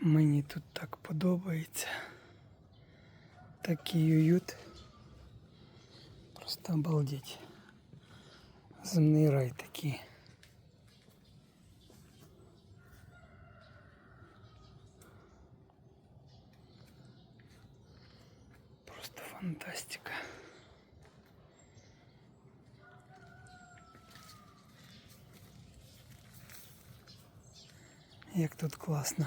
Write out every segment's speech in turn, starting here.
Мені тут так подобається. Такий уют. Просто обалдеть. Земний рай такий. Просто фантастика. Як тут класно.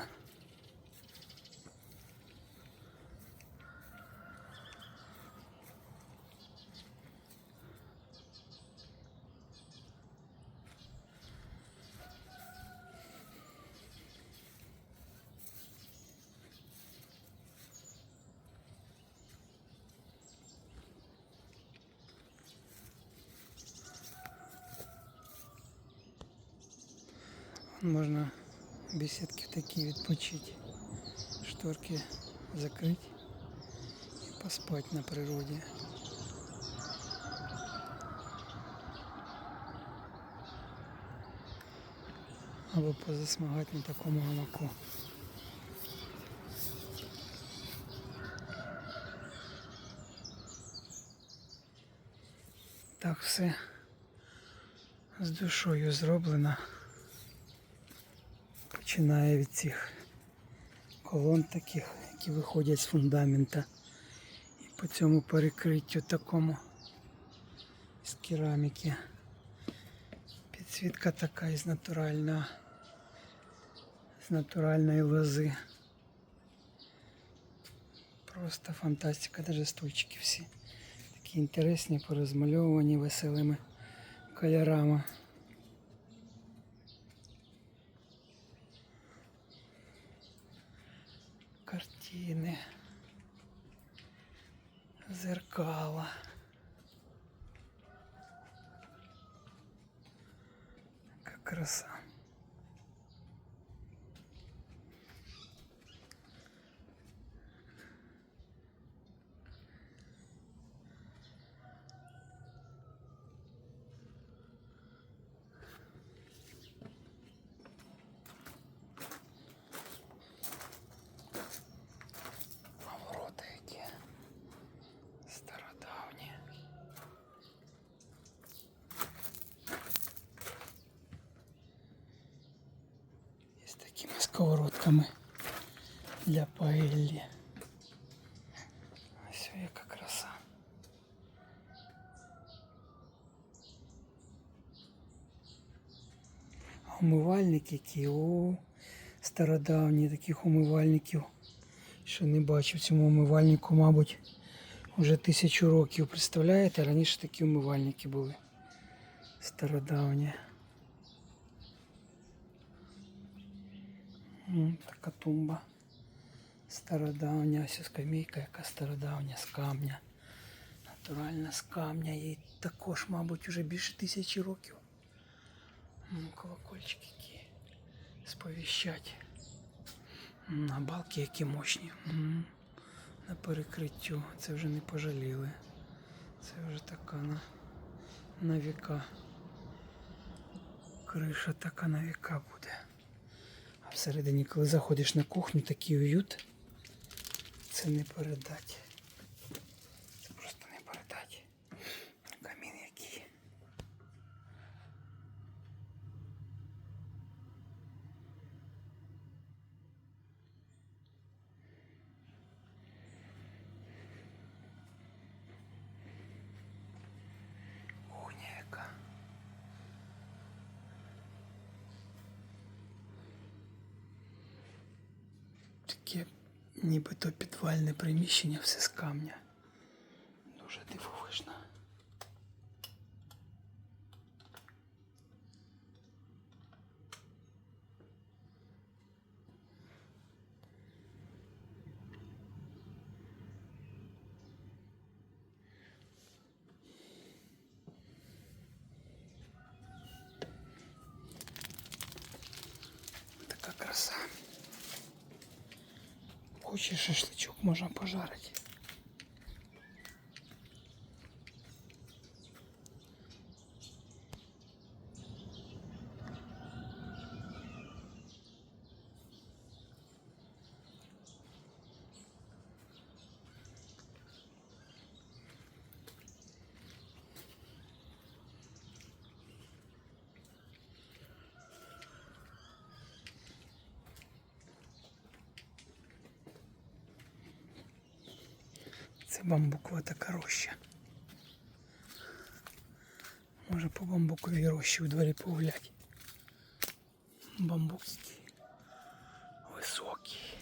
Можна беседки такі відпочити, шторки закрити і поспати на природі. Або позасмагати на такому гамаку. Так все з душою зроблено. Починає від цих колон таких, які виходять з фундамента. І по цьому перекриттю такому з кераміки. Підсвітка така із натурального, з натуральної лози. Просто фантастика, навіть стульчики всі. Такі інтересні, порозмальовані веселими кольорами. Картины, зеркала. Как краса. Сковородками для паелі. Ось яка краса. Умивальники які, о, стародавні таких умивальників. Що не бачив цьому умивальнику, мабуть, вже тисячу років. Представляєте, раніше такі умивальники були стародавні. Така тумба. Стародавня, ось скамейка, яка стародавня з камня. Натуральна з камня. Їй також, мабуть, вже більше тисячі років. Колокольчики які сповіщать. А балки які мощні. На перекриттю. Це вже не пожаліли. Це вже така на, на віка. Криша така на віка буде. Всередині, коли заходиш на кухню, такий уют. Це не передать. Це просто не передать. Камін який. Кухня яка. Таке нібито підвальне приміщення, все з камня. Дуже дивовижно. Така краса. Хочеш шашличок можна пожарити. Це бамбукова така роща. Може по бамбуковій рощі у дворі погулять. Бамбук високий.